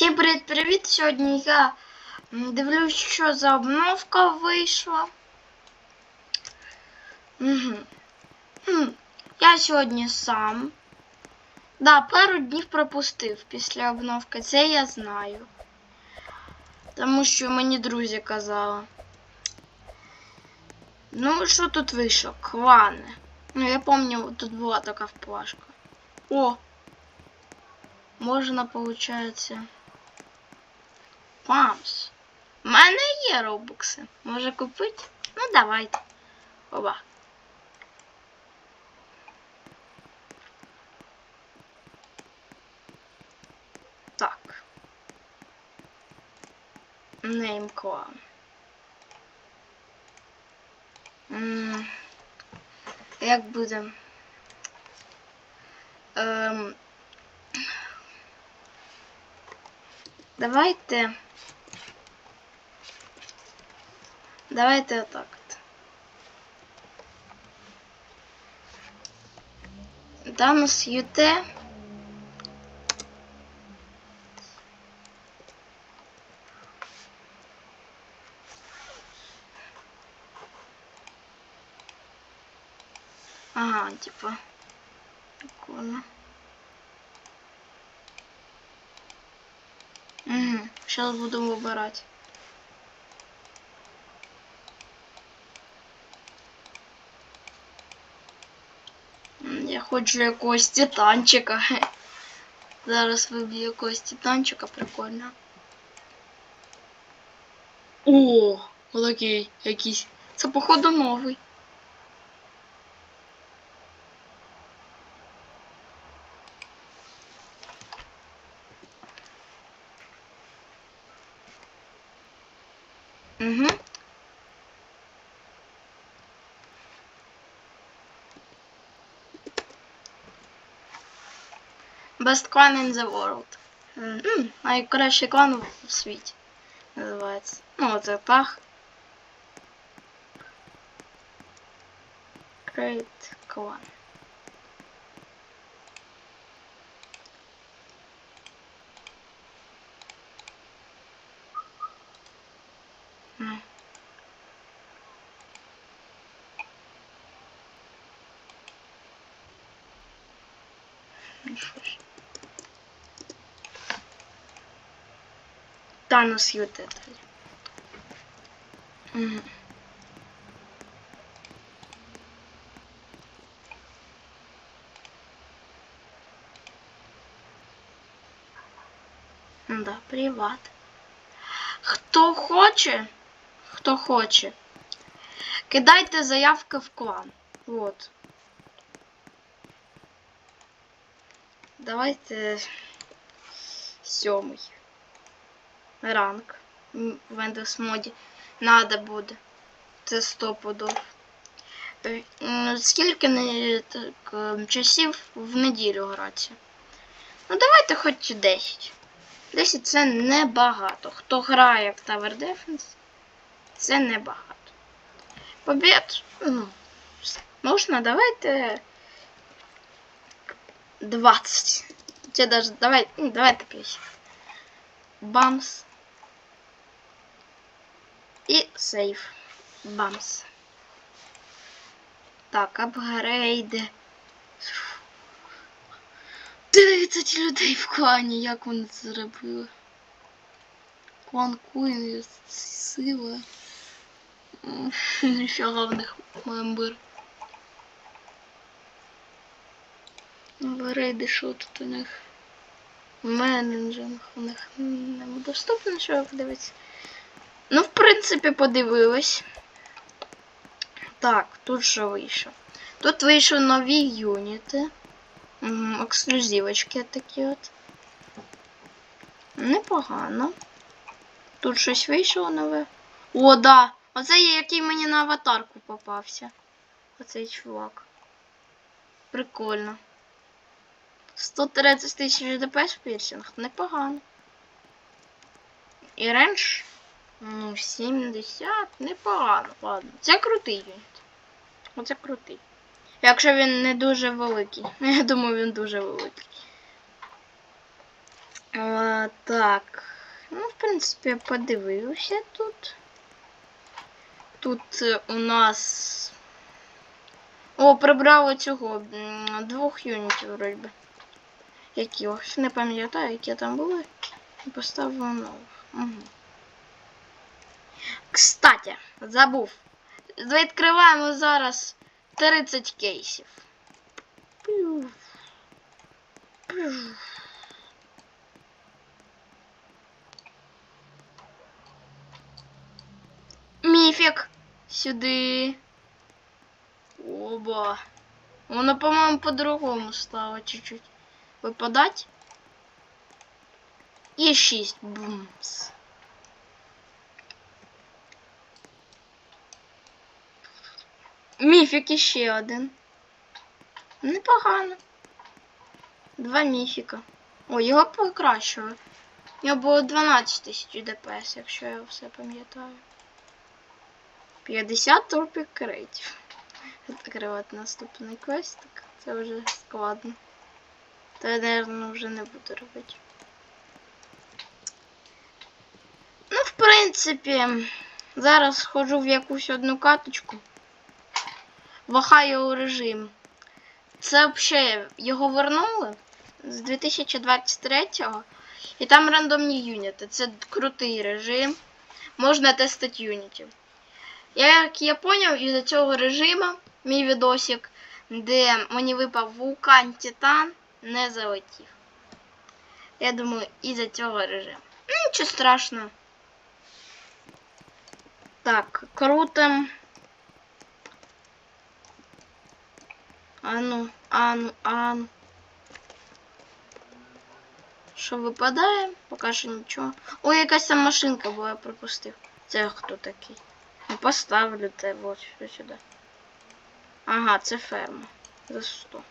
Всім привіт-привіт! Сьогодні я дивлюсь, що за обновка вийшла. Угу. Я сьогодні сам. Да, пару днів пропустив після обновки, це я знаю. Тому що мені друзі казали. Ну, що тут вийшло? Клани. Ну, я пам'ятаю, тут була така вплашка. О! Можна, получається. Памс. У мене є робокси. Може купити? Ну давайте. Оба. Так. М, Як буде? Ем, Давайте. Давайте отак от. Данус ЮТ. Ага, типа. Прикольно. Сейчас буду выбирать. Я хочу якогось титанчика. Зараз виб'ю якогось титанчика, прикольно. О, отакий якийсь. Це походу новий. Best clan in the world. М, Найкращий клан в світі. Називається. Ну, це так. Great clan. Ну. Ну що ж. Танос ЮТ. Угу. Да, приват. Хто хоче, хто хоче, кидайте заявки в клан. Вот. Давайте сьомий ранг в Windows моді надо буде. Це 100 пудов. Е, Скільки не, так, е, часів в неділю грати? Ну давайте хоч 10. 10 це небагато. Хто грає в Tower Defense, це небагато. Побід, ну, можна, давайте 20. Це даже, давай, ну, давайте 50. Бамс. І сейф. Бамс. Так, апгрейди. 30 людей в клані, як вони це зробили? Клан Куін, сила. М, Ніфіга в них мембер. Апгрейди, що тут у них? Менеджинг у них недоступно, що я подивитися. Ну, в принципі, подивилась. Так, тут що вийшло? Тут вийшли нові юніти. Ексклюзивочки такі от. Непогано. Тут щось вийшло нове. О, да! Оце є, який мені на аватарку попався. Оцей чувак. Прикольно. 130 тисяч ДПС пірсинг. Непогано. І ренж. Ну, 70, непогано, ладно. Це крутий юніт. Оце крутий. Якщо він не дуже великий. Я думаю, він дуже великий. А, так. Ну, в принципі, подивився тут. Тут е, у нас. О, прибрали цього двох юнітів, вроді ось не пам'ятаю, які там були. І поставив нових. Угу. Кстати, забув. Відкриваємо зараз 30 кейсів. Міфік. Сюди. Оба. Воно, по-моєму, по-другому стало чуть-чуть. Випадать. І 6. Бумс. Міфік іще один. Непогано. Два міфіка. О, його покращили. У нього було 12 тисяч ДПС, якщо я все пам'ятаю. 50 торпік крейтів. Відкривати наступний квестик. Це вже складно. То я, мабуть, вже не буду робити. Ну, в принципі, зараз схожу в якусь одну каточку. Вахаю режим. Це взагалі його вернули з 2023-го. І там рандомні юніти. Це крутий режим. Можна тестити юнітів. Я, як я поняв, із цього режиму мій відосик, де мені випав вулкан Титан, не залетів. Я думаю, із-за цього режиму. Ну, нічого страшного. Так, крутим. Ану, ану, ану. Що випадає? Поки що нічого. Ой, якась там машинка була, я пропустив. Це хто такий? Ну, поставлю те вот сюди. Ага, це ферма. За 100.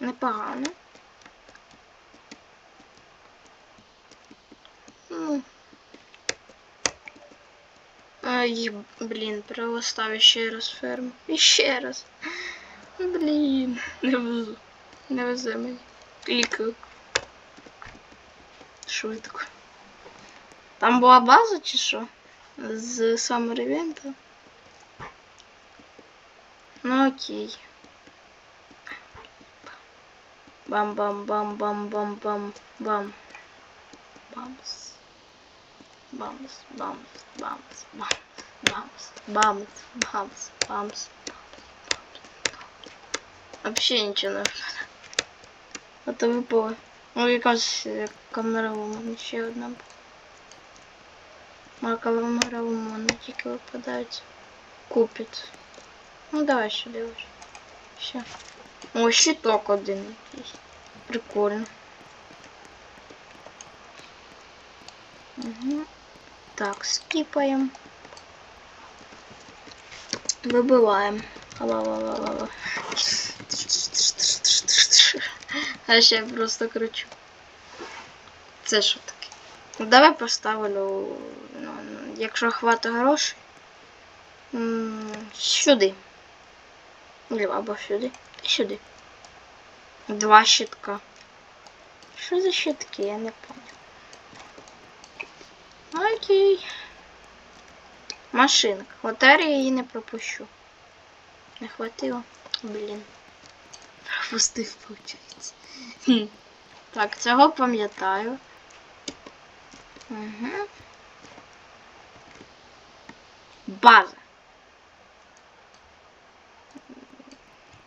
Непогано. Ну. Ай, блін, прилистав ще раз ферму. І ще раз. Блін, не везу. Не везе мені. Клікаю. Швидко. Там була база чи що? З Summer Event? Ну окей. Бам-бам-бам-бам-бам-бам. Бам. Бамс. Бамс, бамс, бамс, бамс, бамс, бамс, бамс, бамс. Вообще нічого не випадає. А то випало. Ну, якась е, камера у мене ще одна. була. А камера у мене тільки випадають. Купить. Ну давай сюди ось. Все. О, щиток один якийсь. Прикольно. Угу. Так, скипаем. Выбываем. Ла-ла-ла-ла-ла. А ще просто кручу. Це що таке? Ну, давай поставлю, ну, якщо хватить грошей. Сюди. Або сюди. І сюди. Два щитка. Що за щитки? Я не пам'ятаю. Окей. Машинка. Лотерію я її не пропущу. Не хватило. Блін. Пропустив, виходить. Так, цього пам'ятаю. Угу. База.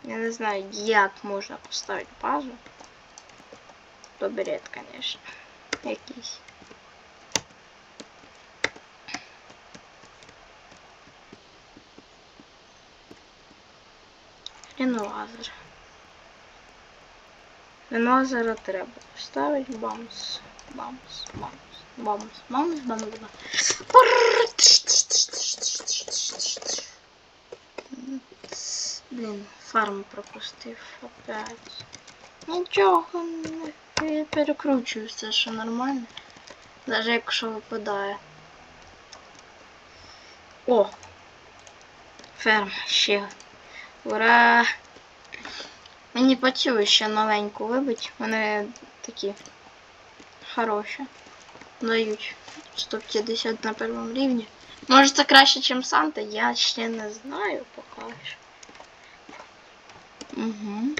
Я не знаю, як можна поставити базу. То бред, конечно. Якийсь. Ренолазер. Ренолазера треба поставити. Бамс. Бамс. Бамс. Бамс. Бамс. Бамс. Бамс. Блін, фарм пропустив опять. Нічого, я перекручую все, що нормально. Навіть якщо випадає. О! Ферм ще. Ура! Мені по цю ще новеньку вибить. Вони такі хороші. дають 150 на першому рівні. Може це краще, ніж Санта, я ще не знаю поки що. Угу.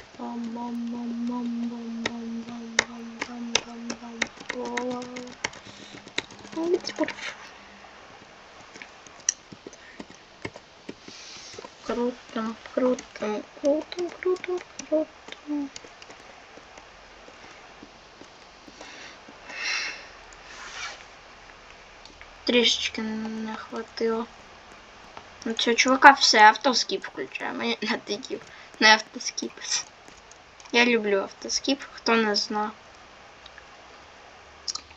Ну, Круто, круто, круто, круто, круто. Трішечки не хватило. Ну, цього чувака все, автоскіп включаємо. Я не тиків, не автоскіп. Я люблю автоскіп, хто не знає.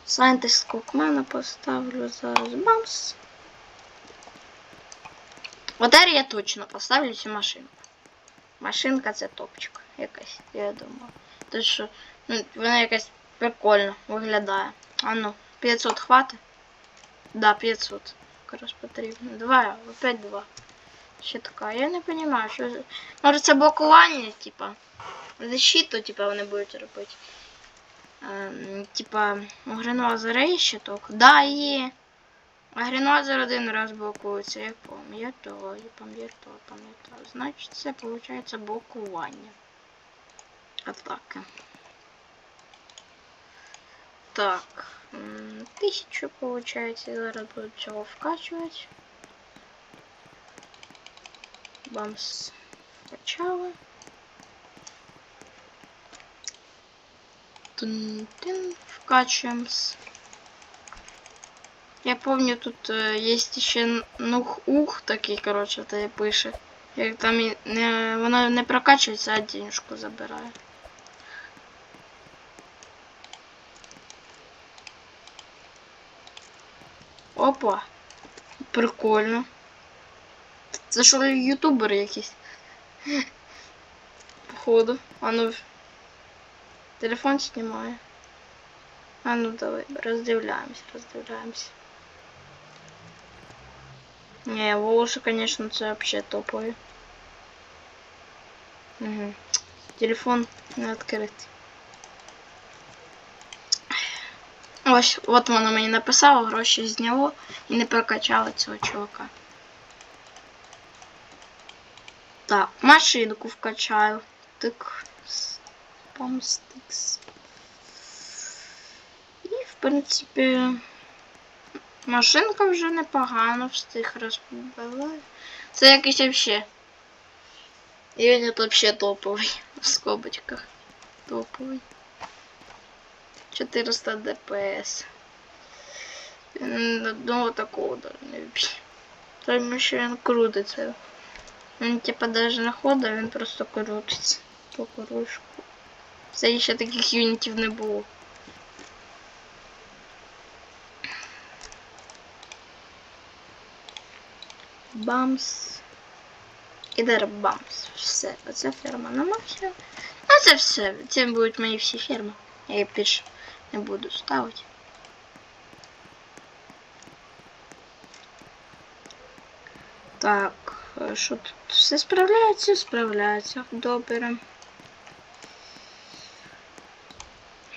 Сайнтист Кокмена поставлю зараз бамс. Отер я точно поставлю цю машинку. Машинка це топчик якась, я думаю. Тому що ну, вона якась прикольно виглядає. А ну, 500 хватить? Да, 500. Якраз потрібно. Два, опять два. Ще така. Я не розумію, що. Може це блокування, типа. Защиту, типа, вони будуть робити. Ем, типа, Гренуазера є щиток? Да, є. А Гренуазер один раз блокується, я пам'ятаю, пам'ятаю, пам'ятаю. Значить, це виходить блокування. Атаки. Так. Тисячу, получается, зараз буду цього вкачувати. Бамс вкачали. Тун-тин, вкачуємо. Я помню, тут е, є ще нух ух такий, коротше, та пише. Як там не, воно не прокачується, а денежку забирає. Опа. Прикольно. Це що ютубер якийсь? Походу. А ну. Телефон знімає. А ну давай, роздивляємось, роздивляємось. Не, волосы, конечно, це вообще топові. Угу. Телефон не відкритий. Ось, от воно мені написало, гроші зняло і не прокачало цього чувака. Так, машинку вкачаю. Так. Помстикс. І, в принципі, Машинка вже непогано встиг розбивати. Це якийсь вообще. І він тут вообще топовий. В скобочках. Топовий. 400 ДПС. Він одного такого даже не вб'є. Тому що він крутиться. Він типа даже не ходить, він просто крутиться. По кружку. Це ще таких юнітів не було. Бамс. Ідер бамс. Все. Оце ферма на максимум. Ну це все. Це будуть мої всі ферми. Я їх більше не буду ставити. Так, е, що тут? Все справляється? Справляється. Добре.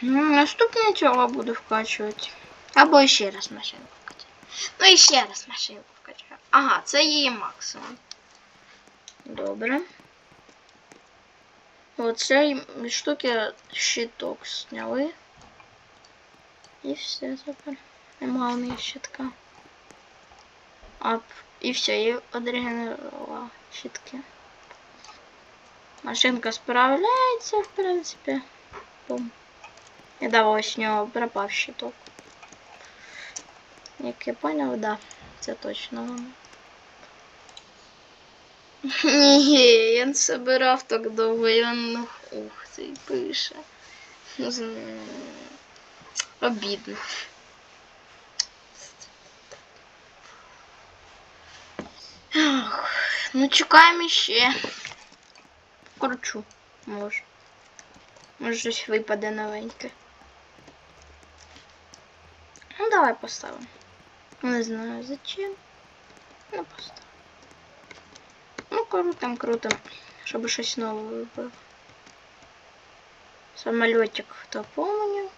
Ну, наступне цього буду вкачувати. Або ще раз машинку вкачаю. Ну і ще раз машинку вкачаю. Ага, це її максимум. Добре. Оцей штуки щиток зняли. І все супер. Нема у неї щитка. Ап. І все, і одрегенерувала щитки. Машинка справляється, в принципі. Бум. І да, ось у нього пропав щиток. Як я поняв, да, це точно воно. Ні, я не собирав так довго, я ну, ух, цей пише. Обідно. Ну, чекаємо ще. Кручу, може. Може щось випаде новеньке. Ну, давай поставимо. Не знаю зачем. Ну, поставимо. Ну, крутим, крутим. Щоб щось нове вибив. Самолетик, хто помню.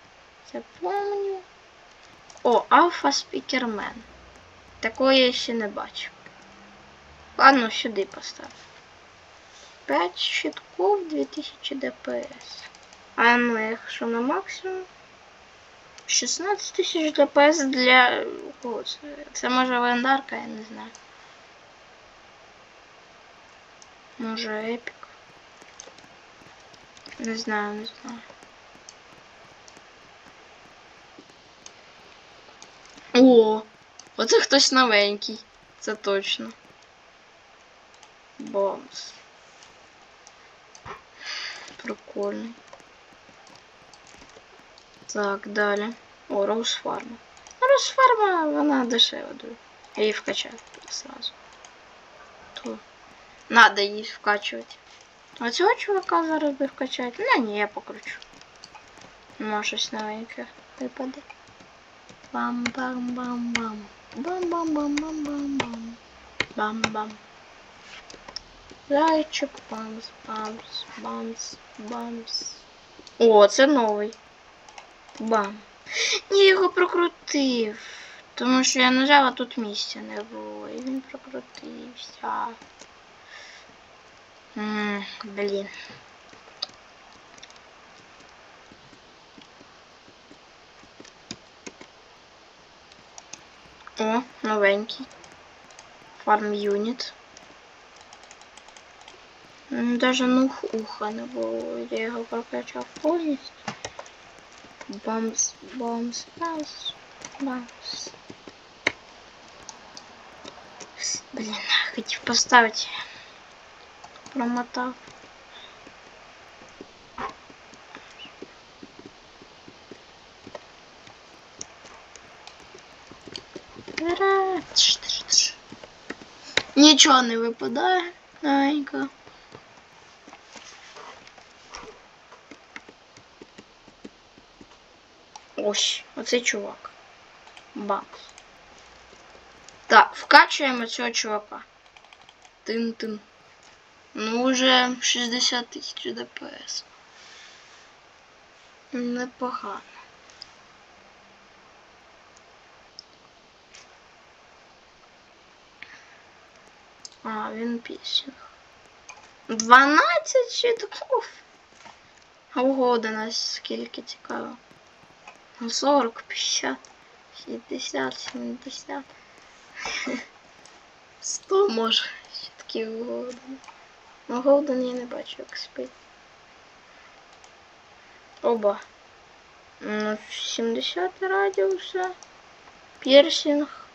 Це помню. О, Алфа Спікермен. Такої я ще не бачив. Ладно, сюди поставлю. 5 щитков 2000 ДПС. А ну, якщо на максимум. 16 тисяч ДПС для. Кого це? Це може легендарка, я не знаю. Може епік. Не знаю, не знаю. О! Оце хтось новенький. Це точно. Бомс. Прикольний. Так, далі. О, Роуз Фарма. Ну, Роуз Фарма, вона дешева дуже. Я її вкачаю сразу. Надо її вкачувати. А цього чувака зараз би вкачати. Ну ні, я покручу. Може щось новеньке випаде. Бам-бам-бам-бам. Бам-бам-бам-бам-бам-бам. Бам-бам. Зайчик, бамс, бамс, бамс, бамс. О, це новий. Бам. Ні, його прокрутив. Тому що я нажала, тут місця не було. І він прокрутився. М, Блін. О, новенький. Фарм юніт. М, Даже нух уха не було. Я його прокачав повністю. Бамс, бамс, бамс, бамс. Блін, хотів поставити. Промотав. Ура! Тш, тш, тш. Нічого не випадає. Новенько. Ось, оцей чувак. Бамс. Так, вкачуємо цього чувака. Тин-тин. Ну, уже 60 тисяч ДПС. Непогано. А, він пісінг. 12 щитков. Ого, до нас скільки цікаво. 40, 50, 60, 70. 100 може. Щитків голден. Ну, голден я не бачу, як спить. Оба. Ну, 70 радіуса. Пірсинг.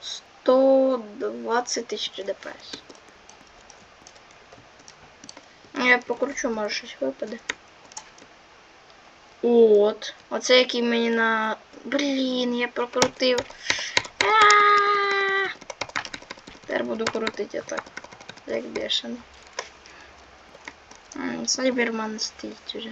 120 тисяч ДПС. Ну, Я покручу, може щось випаде. От. Оце який мені на. Блін, я прокрутив. Тепер буду крутити отак. Як бешений. М, Сайберман стоїть уже.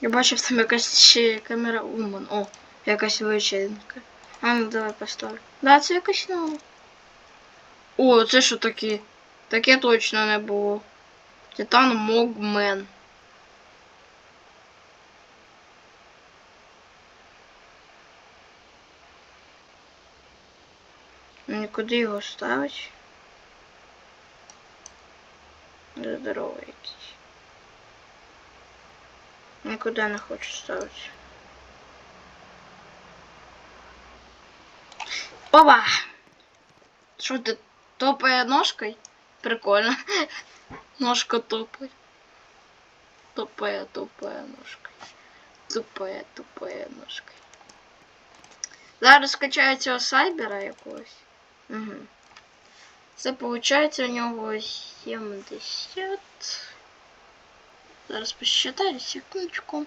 Я бачив там якась ще камера Уман. О, якась вечеринка. А ну давай поставлю. Да, це якась нова. О, це що таке? Таке точно не було. Титан Могмен. Нікуди його ставить. Здоровий якийсь. Нікуди не хочу ставити. Опа! Що ти топає ножкою? Прикольно. Ножка топає. Топає, топає ножкою. Тупає, тупає ножкою. Зараз скачаю цього сайбера якогось. Угу. Це виходить у нього 70. Зараз посчитаю секундочку.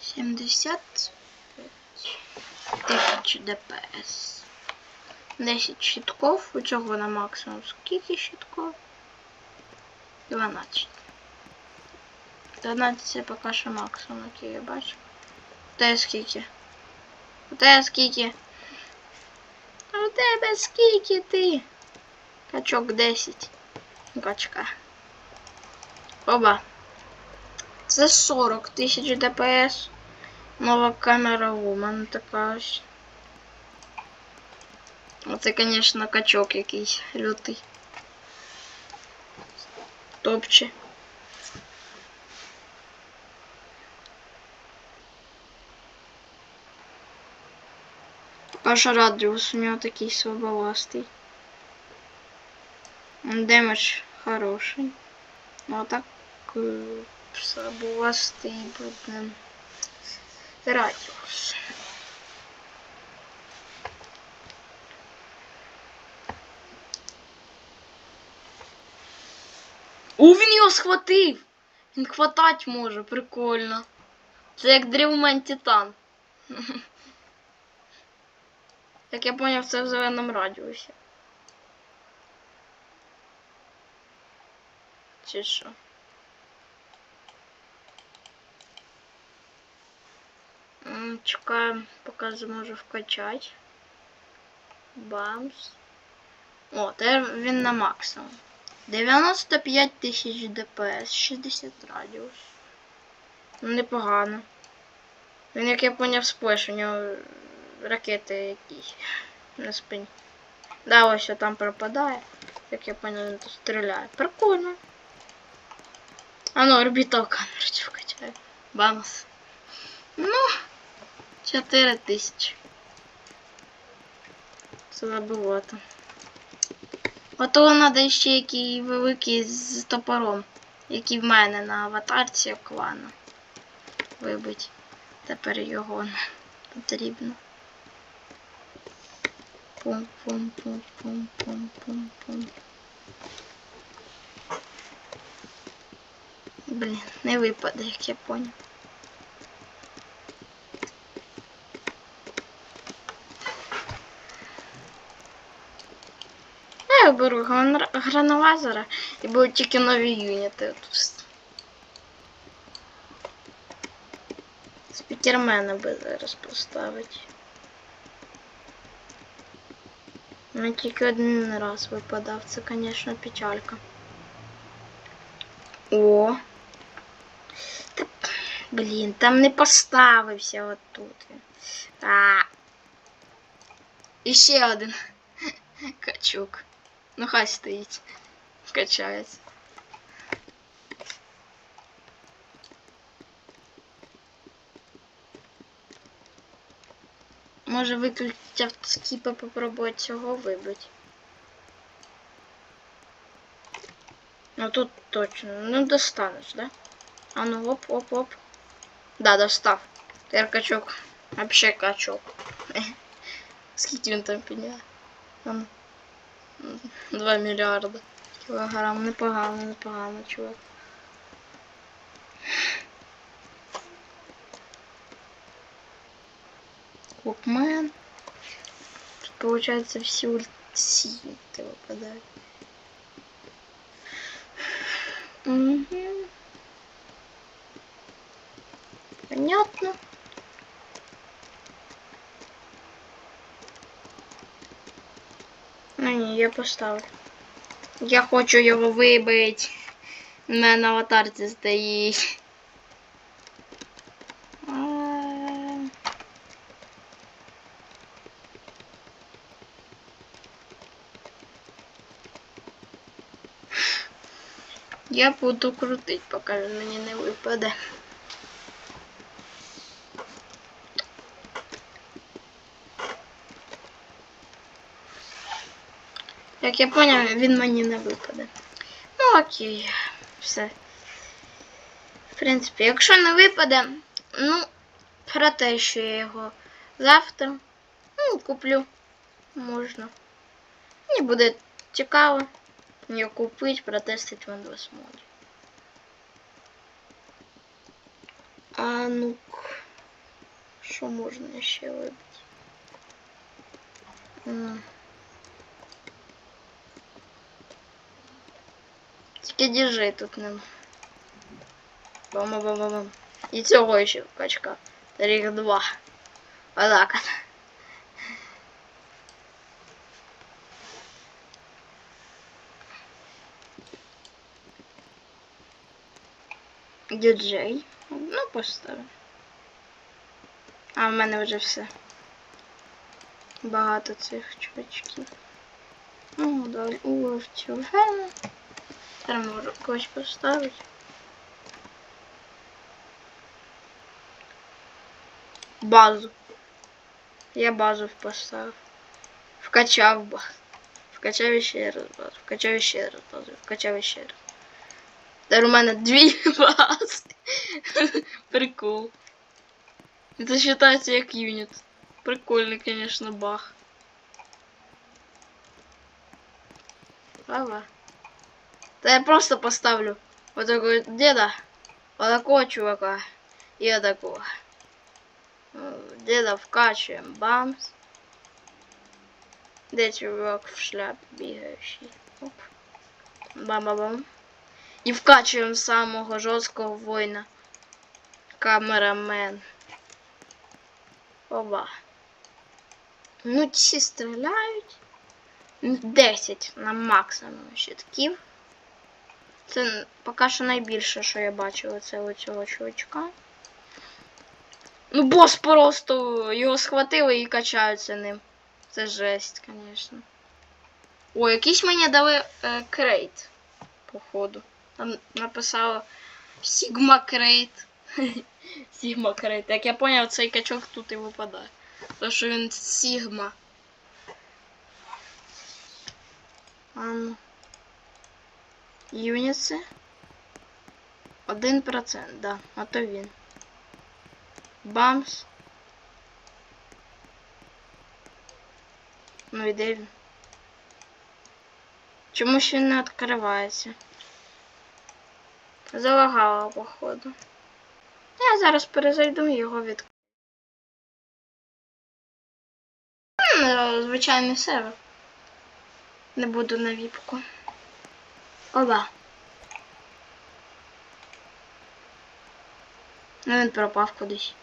70 тисяч ДПС. 10 щитков. У цього на максимум скільки щитков? 12. 12 це поки що максимум, який я бачу. У тебе скільки? У тебе скільки? тебе скільки ти? Качок 10. Качка. Оба. Це 40 тисяч ДПС. Нова камера у мене така ось. Оце, звісно, качок якийсь лютий. Топче. Аж радіус у нього такий слабовастий. Демедж хороший. Ну а так е, слабовастий буде радіус. У, він його схватив! Він хватать може, прикольно. Це як древмен Титан. Як я поняв, це в зеленому радіусі. Чи що? Чекаємо, поки зможу вкачати. Бамс. О, тепер він на максимум. 95 тисяч ДПС, 60 радіус. Ну, непогано. Він, як я поняв, сплеш, у нього ракети якісь на спині. Да, ось там пропадає. Як я поняв, він тут стріляє. Прикольно. А ну, орбітал камеру вкачаю. Бамс. Ну, 4 тисячі. Слабовато. Ото треба ще який великий з топором, який в мене на аватарці клана. Вибить. Тепер його не потрібно. Пум-пум-пум-пум-пум-пум-пум. Блін, не випаде, як я поняв. Я беру гранолазера і будуть тільки нові юніти тут. Спікермена би зараз поставити. Ну тільки один раз випадав, це, звісно, печалька. О. Та, блін, там не поставився отут. він. А. І ще один качок. Ну хай стоїть. Качається. Може виключити автоскіпа попробувати цього вибити. Ну тут точно. Ну достанеш, да? А ну оп, оп, оп. Да, достав. Тепер качок. Вообще качок. Скільки він там підняє? Там 2 мільярди кілограм. Непогано, непогано, чувак. Купмен. Тут, получается, все ульти выпадают. Угу. Понятно. Ну ні, я поставлю. Я хочу його вибити. У мене на аватарці стоїть. Я буду крутить, поки він мені не випаде. Як я поняв, він мені не випаде. Ну окей, все. В принципі, якщо не випаде, ну, про те, що я його завтра ну, куплю. Можна. Мені буде цікаво його купити, протестити в Windows моді. А ну що можна ще вибити? М. Тільки діжей тут нема. Бам-бам-бам-бам. І цього ще качка. Рік два. Отак. Діджей. Ну, поставив. А в мене вже все. Багато цих чувачків. Ну, далі уловці вже. Зараз можу когось поставити. Базу. Я базу поставив. Вкачав базу. Вкачав ще раз базу. Вкачав ще раз базу. Вкачав ще раз. Тепер у мене дві бази. Прикол. Це вважається як юніт. Прикольний, конечно, баг. Ага. Та я просто поставлю вот такого деда, вот такого чувака и вот такого. Э, Деда вкачиваем, бамс. Де чувак в шляпе бігаючий. Оп. Бам-бам-бам. І вкачуємо самого жорсткого воїна. Камерамен. Оба. Ну, ці стріляють. Ну, 10 на максимум щитків. Це поки що найбільше, що я бачив оце у цього чувачка. Ну, бос просто його схватили і качаються ним. Це жесть, звісно. О, якийсь мені дали е, крейт, походу. Там написало Sigma крейт. Sigma крейт. Як я поняв, цей качок тут і випадає. Тому що він Sigma. А ну. Юніси. Один процент, да. А то він. Бамс. Ну і де він? Чомусь він не відкривається. Залагало, походу. Я зараз перезайду і його від. М, е, Звичайний сервер. Не буду на віпку. Оба. Ну він пропав кудись.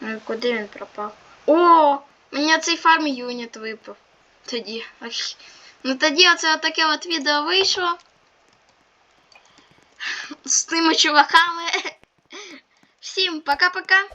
Ну куди він пропав? О! Мені цей фарм юніт випав. Тоді. Ну тоді оце таке от відео вийшло. З тими чуваками. Всім пока-пока.